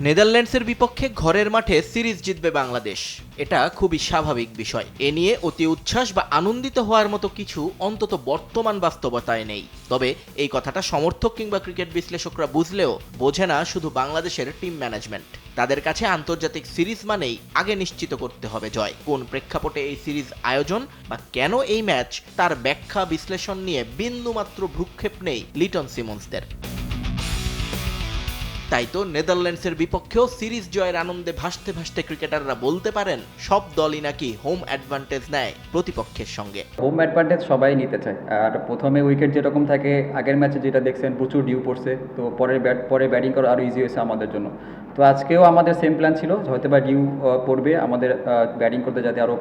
নেদারল্যান্ডসের বিপক্ষে ঘরের মাঠে সিরিজ জিতবে বাংলাদেশ। এটা খুবই স্বাভাবিক বিষয়। এ নিয়ে অতি উচ্ছ্বাস বা আনন্দিত হওয়ার মতো কিছু অন্তত বর্তমান বাস্তবতায় নেই। তবে এই কথাটা সমর্থক কিংবা ক্রিকেট বিশ্লেষকরা বুঝলেও বোঝে না শুধু বাংলাদেশের টিম ম্যানেজমেন্ট। তাদের কাছে আন্তর্জাতিক সিরিজ মানেই আগে নিশ্চিত করতে হবে জয়। কোন প্রেক্ষাপটে এই সিরিজ আয়োজন বা কেন এই ম্যাচ, তার ব্যাখ্যা বিশ্লেষণ নিয়ে বিন্দুমাত্র ভ্রুক্ষেপ নেই লিটন সিমন্সদের। তাই তো নেদারল্যান্ডসের বিপক্ষেও সিরিজ জয়ের আনন্দে ভাসতে ভাসতে ক্রিকেটাররা বলতে পারেন, সব দলই নাকি হোম অ্যাডভান্টেজ নেয় প্রতিপক্ষের সঙ্গে। হোম অ্যাডভান্টেজ সবাই নিতে চায়। আর প্রথমে উইকেট যেরকম থাকে, আগের ম্যাচে যেটা দেখছেন, প্রচুর ডিউ পড়ছে। তো পরের ব্যাট পরে ব্যাটিং করা আরও ইজি হয়েছে আমাদের জন্য। তো আজকেও আমাদের সেম প্ল্যান ছিল, হয়তো বা ডিউ পড়বে আমাদের ব্যাটিং করতে যাতে আরও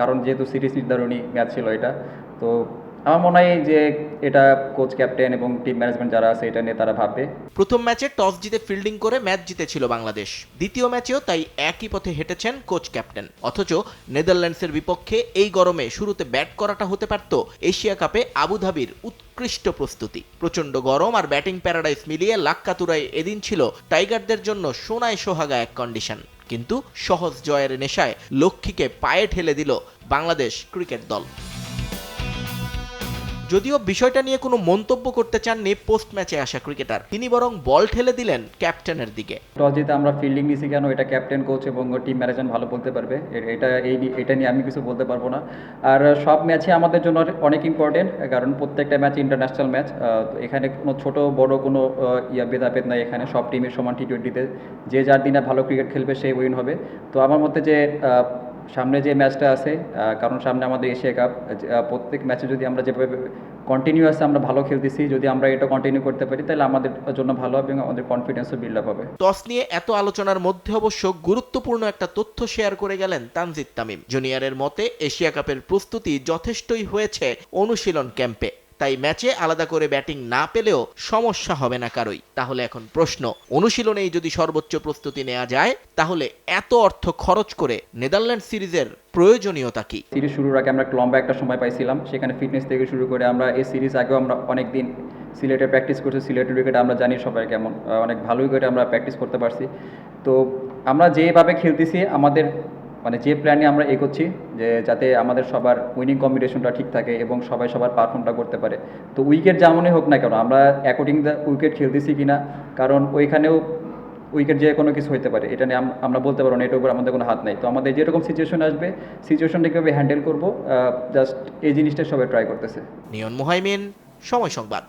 কারণ যেহেতু সিরিজ নির্ধারণী ম্যাচ ছিল এটা, তো আমার মনে হয় যে এটা কোচ ক্যাপ্টেন এবং টিম ম্যানেজমেন্ট যারা আছে এটা নিয়ে তারা ভাববে। প্রথম ম্যাচে টস জিতে ফিল্ডিং করে ম্যাচ জিতেছিল বাংলাদেশ। দ্বিতীয় ম্যাচেও তাই একই পথে হেঁটেছেন কোচ ক্যাপ্টেন অথচ নেদারল্যান্ডসের বিপক্ষে এই গরমে শুরুতে ব্যাট করাটা হতে পারত এশিয়া কাপে আবুধাবির উৎকৃষ্ট প্রস্তুতি। প্রচণ্ড গরম আর ব্যাটিং প্যারাডাইস মিলিয়ে লাক্কাতুরাই এদিন ছিল টাইগারদের জন্য সোনায় সোহাগা এক কন্ডিশন কিন্তু সহজ জয়ের নেশায় লক্ষ্মীকে পায়ে ঠেলে দিল বাংলাদেশ ক্রিকেট দল। যদিও বিষয়টা নিয়ে কোনো মন্তব্য করতে চাননি পোস্ট ম্যাচে আসা ক্রিকেটার তিনি বরং বল ঠেলে দিলেন ক্যাপ্টেনের দিকে। টস জিতে আমরা ফিল্ডিং নিছি কেন? এটা ক্যাপ্টেন কোচ এবং টিম ম্যানেজমেন্ট ভালো বলতে পারবে। এটা এই এটা নিয়ে আমি কিছু বলতে পারব না। আর সব ম্যাচে আমাদের জন্য অনেক ইম্পর্টেন্ট কারণ প্রত্যেকটা ম্যাচ ইন্টারন্যাশনাল ম্যাচ এখানে কোনো ছোট, বড় কোনো ইয়া ভেদাভেদ নাই এখানে। সব টিমের সমান টি টোয়েন্টিতে যে যার দিনে ভালো ক্রিকেট খেলবে, সেই উইন হবে। তো আমার মতে যে সামনে যে ম্যাচটা আছে কারণ সামনে আমাদের এশিয়া কাপ প্রত্যেক ম্যাচে যদি আমরা যেভাবে কন্টিনিউয়াস আমরা ভালো খেলতেছি, যদি আমরা এটা কন্টিনিউ করতে পারি, তাহলে আমাদের জন্য ভালো হবে এবং আমাদের কনফিডেন্সও বিল্ড আপ হবে। টস নিয়ে এত আলোচনার মধ্যে অবশ্য গুরুত্বপূর্ণ একটা তথ্য শেয়ার করে গেলেন তানজিদ তামিম। জুনিয়রের মতে, এশিয়া কাপের প্রস্তুতি যথেষ্টই হয়েছে অনুশীলন ক্যাম্পে তাই ম্যাচে আলাদা করে ব্যাটিং না পেলেও সমস্যা হবে না কারোই। তাহলে এখন প্রশ্ন অনুশীলনেই যদি সর্বোচ্চ প্রস্তুতি নেওয়া যায়, তাহলে এত অর্থ খরচ করে নেদারল্যান্ড সিরিজের প্রয়োজনীয়তা কি? সিরিজ শুরুর আগে আমরা একটা লম্বা একটা সময় পাইছিলাম, সেখানে ফিটনেস থেকে শুরু করে আমরা এই সিরিজ আগেও আমরা অনেক দিন সিলেটে প্র্যাকটিস করছি, সিলেটের উইকেট আমরা জানি সবাই কেমন অনেক ভালো উইকেটে আমরা প্র্যাকটিস করতে পারছি। তো আমরা যেভাবে খেলতেছি, আমাদের মানে যে প্ল্যানে আমরা এগোচ্ছি, যে যাতে আমাদের সবার উইনিং কম্বিনেশনটা ঠিক থাকে এবং সবাই সবার পারফর্মটা করতে পারে। তো উইকেট যেমনই হোক না কেন, আমরা অ্যাকর্ডিং দ্য উইকেট খেলতেছি কি না কারণ ওইখানেও উইকেট যে কোনো কিছু হতে পারে। এটা নিয়ে আমরা বলতে পারব না, এটার উপর আমাদের কোনো হাত নেই। তো আমাদের যেরকম সিচুয়েশন আসবে সিচুয়েশনটা কীভাবে হ্যান্ডেল করব জাস্ট এই জিনিসটা সবাই ট্রাই করতেছে। নিয়ন মুহাইমিন, সময় সংবাদ।